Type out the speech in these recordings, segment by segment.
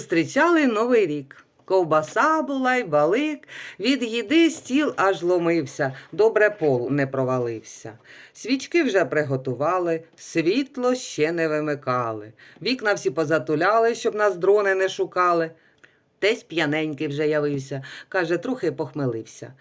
Зустрічали Новий рік. Ковбаса була й балик, від їди стіл аж ломився, добре пол не провалився. Свічки вже приготували, світло ще не вимикали. Вікна всі позатуляли, щоб нас дрони не шукали. Тесь п'яненький вже явився, каже, трохи похмелився.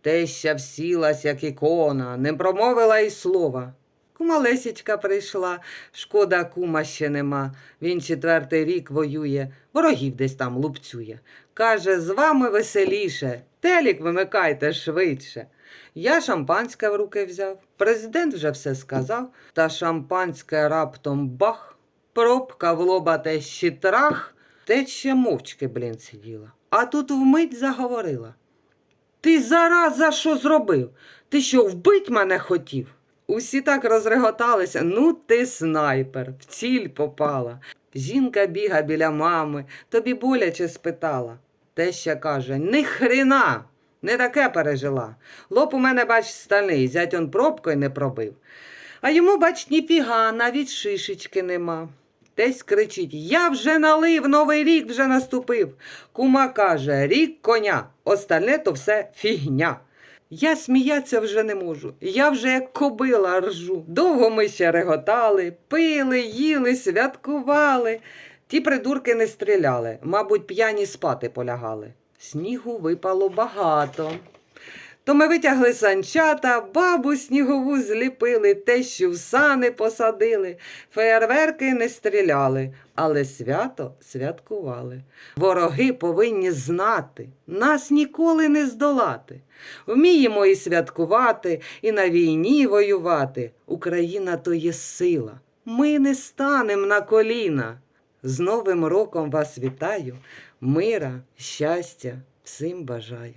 Теща всілась, як ікона, не промовила й слова. Кума Лесічка прийшла, шкода кума ще нема. Він четвертий рік воює, ворогів десь там лупцює. Каже, з вами веселіше, телік вимикайте швидше. Я шампанське в руки взяв. Президент вже все сказав, та шампанське раптом бах, пробка в лоба те щитрах, те ще мовчки, блін, сиділа. А тут вмить заговорила. Ти зараза що зробив? Ти що, вбить мене хотів? Усі так розреготалися. Ну, ти снайпер, в ціль попала. Жінка біга біля мами, тобі боляче спитала. Теща каже: Ні хрена, не таке пережила. Лоб у мене, бач, стальний, зять он пробкою не пробив. А йому, бач, ніфіга, навіть шишечки нема. Тесь кричить: Я вже налив, новий рік вже наступив. Кума каже, рік коня, остальне то все фігня. Я сміятися вже не можу. Я вже як кобила ржу. Довго ми ще реготали, пили, їли, святкували. Ті придурки не стріляли, мабуть, п'яні спати полягали. Снігу випало багато. То ми витягли санчата, бабу снігову зліпили, тещу в сани посадили, феєрверки не стріляли, але свято святкували. Вороги повинні знати, нас ніколи не здолати. Вміємо і святкувати, і на війні воювати. Україна то є сила. Ми не станем на коліна. З Новим роком вас вітаю, мира, щастя, всім бажаю.